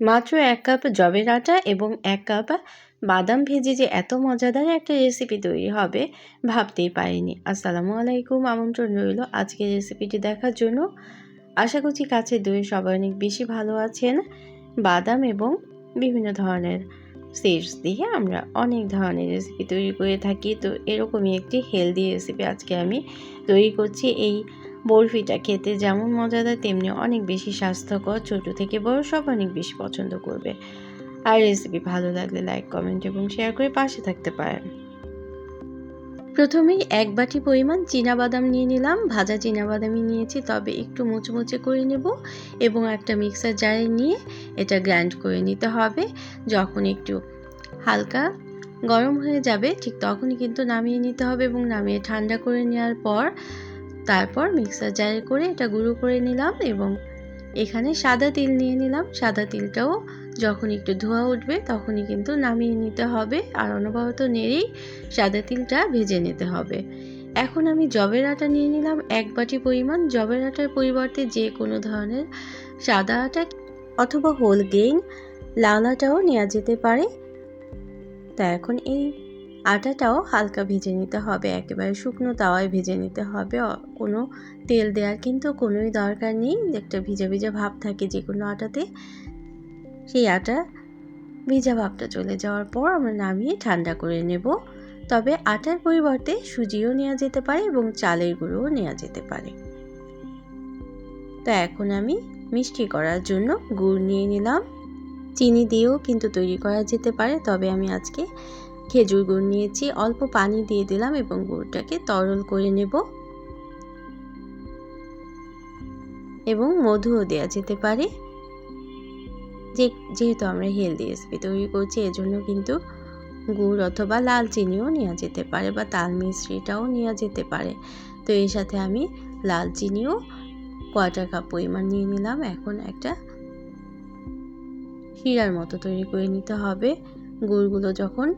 মাত্র এক কাপ জবের আটা এবং এক কাপ বাদাম ভেজে যে এত মজাদার একটা রেসিপি তৈরি হবে, ভাবতেই পারিনি। আসসালামু আলাইকুম, আমন্ত্রণ রইল আজকের রেসিপিটি দেখার জন্য। আশা করছি কাছে দই সবাই অনেক বেশি ভালো আছেন। বাদাম এবং বিভিন্ন ধরনের সিডস দিয়ে আমরা অনেক ধরনের রেসিপি তৈরি করে থাকি। তো এরকমই একটি হেলদি রেসিপি আজকে আমি তৈরি করছি। এই বরফিটা খেতে যেমন মজাদার তেমনি অনেক বেশি স্বাস্থ্যকর। ছোট থেকে বড় সব অনেক বেশি পছন্দ করবে। আর রেসিপি ভালো লাগলে লাইক কমেন্ট এবং শেয়ার করে পাশে থাকতে পারেন। প্রথমেই এক বাটি পরিমাণ বাদাম নিয়ে নিলাম। ভাজা বাদামই নিয়েছি, তবে একটু মুচমুচে করে নেব এবং একটা মিক্সার জারে নিয়ে এটা গ্রাইন্ড করে নিতে হবে। যখন একটু হালকা গরম হয়ে যাবে, ঠিক তখনই কিন্তু নামিয়ে নিতে হবে এবং নামিয়ে ঠান্ডা করে নেওয়ার পর তারপর মিক্সার জারে করে এটা গুঁড়ো করে নিলাম এবং এখানে সাদা তিল নিয়ে নিলাম। সাদা তিলটাও যখন একটু ধোয়া উঠবে তখনই কিন্তু নামিয়ে নিতে হবে আর অনবরত নেড়েই সাদা তিলটা ভেজে নিতে হবে। এখন আমি জবের আটা নিয়ে নিলাম এক বাটি পরিমাণ। জবের আটার পরিবর্তে যে কোনো ধরনের সাদা আটা অথবা হোল গেইন লাল আটাও নেওয়া যেতে পারে। তা এখন এই আটাটাও হালকা ভেজে নিতে হবে, একেবারে শুকনো তাওয়ায় ভেজে নিতে হবে। কোনো তেল দেওয়ার কিন্তু কোনোই দরকার নেই। একটা ভিজা ভিজা ভাব থাকে যে কোনো আটাতে। সেই আটা, ভিজা ভাবটা চলে যাওয়ার পর আমরা নামিয়ে ঠান্ডা করে নেব। তবে আটার পরিবর্তে সুজিও নেওয়া যেতে পারে এবং চালের গুঁড়োও নেওয়া যেতে পারে। তো এখন আমি মিষ্টি করার জন্য গুড় নিয়ে নিলাম। চিনি দিয়েও কিন্তু তৈরি করা যেতে পারে, তবে আমি আজকে খেজুর গুড় নিয়েছি, অল্প পানি দিয়ে দিলাম এবং গুড়টাকে তরল করে নেব। এবং মধুও দেওয়া যেতে পারে। যে, যেহেতু আমরা হেলদি রেসিপি তৈরি করছি, এজন্য কিন্তু গুড় অথবা লাল চিনিও নেওয়া যেতে পারে বা তাল মিশ্রিটাও নেওয়া যেতে পারে। তো এর সাথে আমি লাল চিনিও কোয়ার্টার কাপ পরিমাণ নিয়ে নিলাম। এখন একটা শিরার মতো তৈরি করে নিতে হবে। গুড়গুলো যখন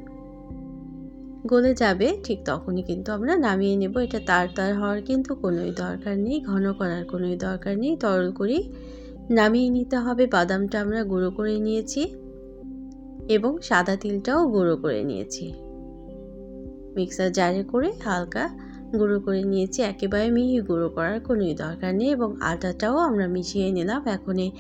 গলে যাবে, ঠিক তখনই কিন্তু আমরা নামিয়ে নেব। এটা তার তার হওয়ার কিন্তু কোনোই দরকার নেই, ঘন করার কোনোই দরকার নেই। তরল করি নামিয়ে নিতে হবে। বাদামটা আমরা গুঁড়ো করে নিয়েছি এবং সাদা তিলটাও গুঁড়ো করে নিয়েছি। মিক্সার জারে করে হালকা গুঁড়ো করে নিয়েছি। একেবারে মিহি গুঁড়ো করার কোনোই দরকার নেই এবং আটাটাও আমরা মিশিয়ে নিলাম। এখন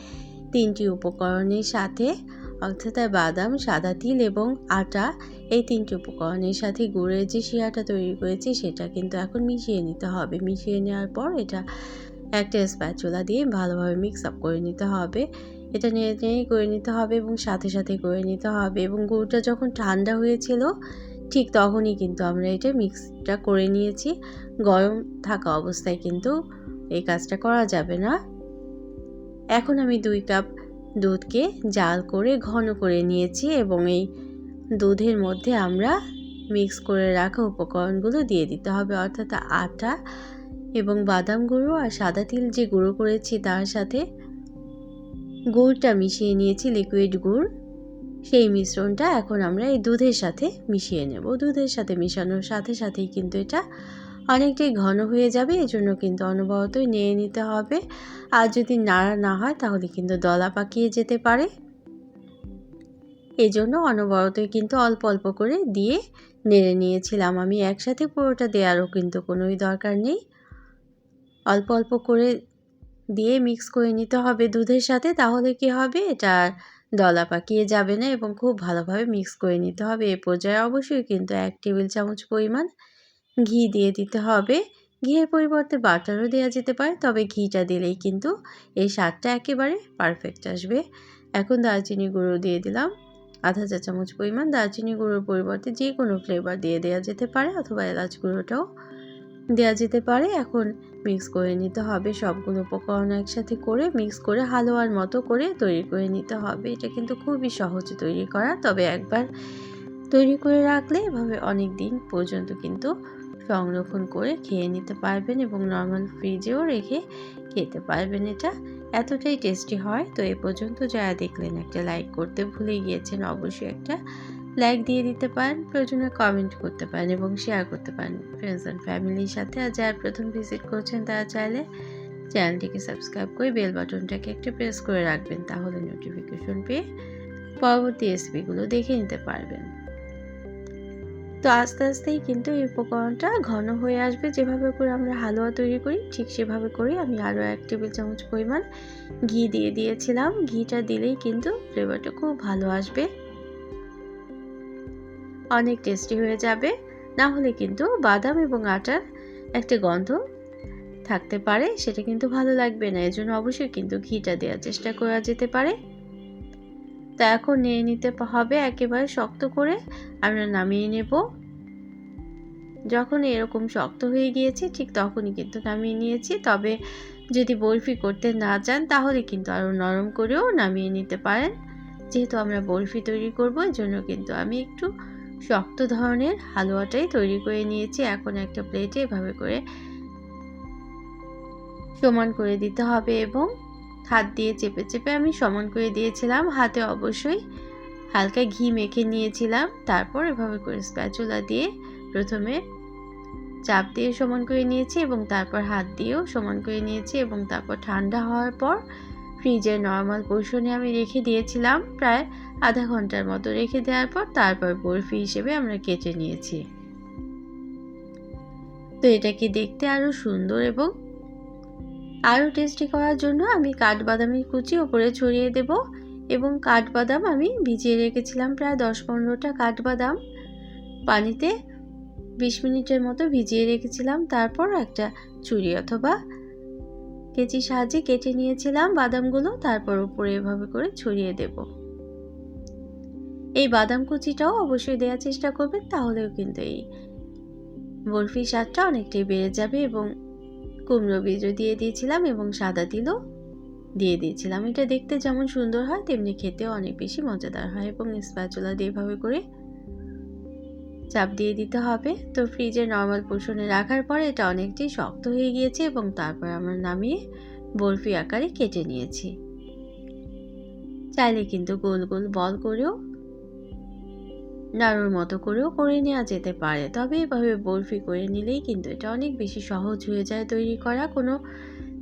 তিনটি উপকরণের সাথে অর্থাৎ বাদাম, সাদা তিল এবং আটা, এই তিনটি উপকরণের সাথে গুড়ের যে শিরাটা তৈরি করেছি, সেটা কিন্তু এখন মিশিয়ে নিতে হবে। মিশিয়ে নেওয়ার পর এটা একটা স্প্যাচুলা দিয়ে ভালোভাবে মিক্স আপ করে নিতে হবে। এটা নেড়ে নেড়েই করে নিতে হবে এবং সাথে সাথে করে নিতে হবে এবং গুড়টা যখন ঠান্ডা হয়েছিল, ঠিক তখনই কিন্তু আমরা এটা মিক্সটা করে নিয়েছি। গরম থাকা অবস্থায় কিন্তু এই কাজটা করা যাবে না। এখন আমি দুই কাপ দুধকে জাল করে ঘন করে নিয়েছি এবং এই দুধের মধ্যে আমরা মিক্স করে রাখা উপকরণগুলো দিয়ে দিতে হবে, অর্থাৎ আটা এবং বাদাম গুঁড়ো আর সাদা তিল যে গুঁড়ো করেছি তার সাথে গুড়টা মিশিয়ে নিয়েছি লিকুইড গুড়। সেই মিশ্রণটা এখন আমরা এই দুধের সাথে মিশিয়ে নেব। দুধের সাথে মিশানোর সাথে সাথেই কিন্তু এটা অনেকটাই ঘন হয়ে যাবে, এজন্য কিন্তু অনবরতই নিয়ে নিতে হবে। আর যদি নাড়া না হয়, তাহলে কিন্তু দলা পাকিয়ে যেতে পারে। এই জন্য অনবরতই কিন্তু অল্প অল্প করে দিয়ে নেড়ে নিয়েছিলাম আমি একসাথে, পুরোটা দেওয়ারও কিন্তু কোনোই দরকার নেই। অল্প অল্প করে দিয়ে মিক্স করে নিতে হবে দুধের সাথে, তাহলে কি হবে? এটা দলা পাকিয়ে যাবে না এবং খুব ভালোভাবে মিক্স করে নিতে হবে। এ পর্যায়ে অবশ্যই কিন্তু এক টেবিল চামচ পরিমাণ ঘি দিয়ে দিতে হবে। ঘিয়ের পরিবর্তে বাটারও দেওয়া যেতে পারে, তবে ঘিটা দিলেই কিন্তু এই স্বাদটা একেবারে পারফেক্ট আসবে। এখন দারচিনি গুঁড়ো দিয়ে দিলাম। আধা চা চামচ পরিমাণ দারচিনি গুঁড়োর পরিবর্তে যে কোনো ফ্লেভার দিয়ে দেওয়া যেতে পারে অথবা এলাচ গুঁড়োটাও দেওয়া যেতে পারে। এখন মিক্স করে নিতে হবে সবগুলো উপকরণ একসাথে করে মিক্স করে হালুয়ার মতো করে তৈরি করে নিতে হবে। এটা কিন্তু খুবই সহজ তৈরি করা, তবে একবার তৈরি করে রাখলে এভাবে অনেক দিন পর্যন্ত কিন্তু সংরক্ষণ করে খেয়ে নিতে পারবেন এবং নর্মাল ফ্রিজেও রেখে খেতে পারবেন। এটা এতটাই টেস্টি হয়। তো এ পর্যন্ত যারা দেখলেন, একটা লাইক করতে ভুলে গিয়েছেন, অবশ্যই একটা লাইক দিয়ে দিতে পারেন। প্রয়োজনে কমেন্ট করতে পারেন এবং শেয়ার করতে পারেন। ফ্রেন্ডস অ্যান্ড ফ্যামিলির সাথে আর যারা প্রথম ভিজিট করছেন, তারা চাইলে চ্যানেলটিকে সাবস্ক্রাইব করে বেল বাটনটাকে একটু প্রেস করে রাখবেন, তাহলে নোটিফিকেশন পেয়ে পরবর্তী রেসিপিগুলো দেখে নিতে পারবেন। তো আস্তে আস্তেই কিন্তু এই উপকরণটা ঘন হয়ে আসবে। যেভাবে করে আমরা হালুয়া তৈরি করি, ঠিক সেভাবে করে আমি আরও এক টেবিল চামচ পরিমাণ ঘি দিয়ে দিয়েছিলাম। ঘিটা দিলেই কিন্তু ফ্লেভারটা খুব ভালো আসবে। অনেক টেস্টি হয়ে যাবে। না হলে কিন্তু বাদাম এবং আটার একটা গন্ধ থাকতে পারে, সেটা কিন্তু ভালো লাগবে না। এজন্য অবশ্যই কিন্তু ঘিটা দেওয়ার চেষ্টা করা যেতে পারে। তা এখন নিয়ে নিতে হবে একেবারে শক্ত করে। আমরা নামিয়ে নেব। যখন এরকম শক্ত হয়ে গিয়েছে, ঠিক তখনই কিন্তু নামিয়ে নিয়েছি। তবে যদি বরফি করতে না চান, তাহলে কিন্তু আরও নরম করেও নামিয়ে নিতে পারেন। যেহেতু আমরা বরফি তৈরি করব এর জন্য কিন্তু আমি একটু শক্ত ধরনের হালুয়াটাই তৈরি করে নিয়েছি। এখন একটা প্লেটে এভাবে করে সমান করে দিতে হবে এবং হাত দিয়ে চেপে চেপে আমি সমান করে দিয়েছিলাম, হাতে অবশ্যই হালকা ঘি মেখে নিয়েছিলাম, তারপর এভাবে করে স্প্যাচুলা দিয়ে প্রথমে চাপ দিয়ে সমান করে নিয়েছি এবং তারপর হাত দিয়েও সমান করে নিয়েছি এবং তারপর ঠান্ডা হওয়ার পর ফ্রিজের নর্মাল পোর্শনে আমি রেখে দিয়েছিলাম, প্রায় আধা ঘণ্টার মতো রেখে দেওয়ার পর তারপর বরফি হিসেবে আমরা কেটে নিয়েছি। তো এটাকে দেখতে আরও সুন্দর এবং আরও টেস্টি করার জন্য আমি কাঠবাদামের কুচি ওপরে ছড়িয়ে দেব এবং কাঠবাদাম আমি ভিজিয়ে রেখেছিলাম প্রায় দশ পনেরোটা কাঠবাদাম। পানিতে বিশ মিনিটের মতো ভিজিয়ে রেখেছিলাম, তারপর একটা চুরি অথবা কেচির সাহায্যে কেটে নিয়েছিলাম বাদামগুলো, তারপর উপরে এভাবে করে ছড়িয়ে দেব। এই বাদাম কুচিটাও অবশ্যই দেওয়ার চেষ্টা করবেন, তাহলেও কিন্তু এই বরফি স্বাদটা অনেকটাই বেড়ে যাবে এবং কুমড়ো বীজও দিয়ে দিয়েছিলাম এবং সাদা তিলও দিয়ে দিয়েছিলাম। এটা দেখতে যেমন সুন্দর হয়, তেমনি খেতেও অনেক বেশি মজাদার হয় এবং স্প্যাচুলা দিয়ে এভাবে করে চাপ দিয়ে দিতে হবে। তো ফ্রিজে নর্মাল পোষণে রাখার পরে এটা অনেকটাই শক্ত হয়ে গিয়েছে এবং তারপর আমরা নামিয়ে বরফি আকারে কেটে নিয়েছি। চাইলে কিন্তু গোল গোল বল করেও নাড়ুর মতো করেও করে নেওয়া যেতে পারে। তবে এভাবে বরফি করে নিলেই কিন্তু এটা অনেক বেশি সহজ হয়ে যায় তৈরি করা। কোনো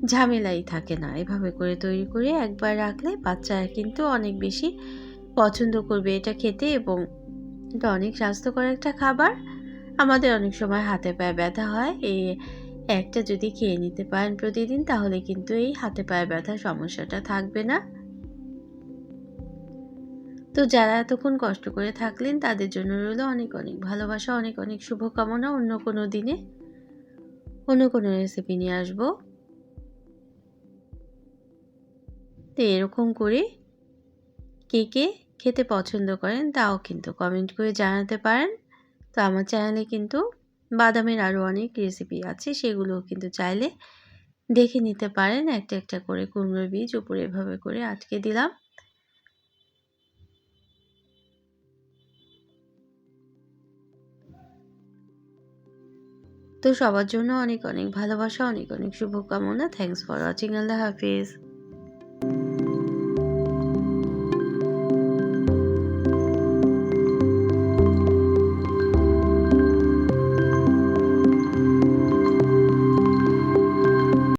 ঝামেলাই থাকে না। এভাবে করে তৈরি করে একবার রাখলে বাচ্চারা কিন্তু অনেক বেশি পছন্দ করবে এটা খেতে এবং এটা অনেক স্বাস্থ্যকর একটা খাবার। আমাদের অনেক সময় হাতে পায়ে ব্যথা হয়। এই একটা যদি খেয়ে নিতে পারেন প্রতিদিন তাহলে কিন্তু এই হাতে পায়ে ব্যথার সমস্যাটা থাকবে না। তো যারা এতক্ষণ কষ্ট করে থাকলেন, তাদের জন্য রইল অনেক অনেক ভালোবাসা, অনেক অনেক শুভকামনা। অন্য কোনো দিনে অন্য কোনো রেসিপি নিয়ে আসব। তো এরকম করে কে কে খেতে পছন্দ করেন, তাও কিন্তু কমেন্ট করে জানাতে পারেন। তো আমার চ্যানেলে কিন্তু বাদামের আরও অনেক রেসিপি আছে, সেগুলোও কিন্তু চাইলে দেখে নিতে পারেন। একটা একটা করে কুমড়োর বীজ উপরে এভাবে করে আটকে দিলাম। তো সবার জন্য অনেক অনেক ভালোবাসা অনেক অনেক শুভকামনা। থ্যাংকস ফর ওয়াচিং আল্লাহ হাফিজ।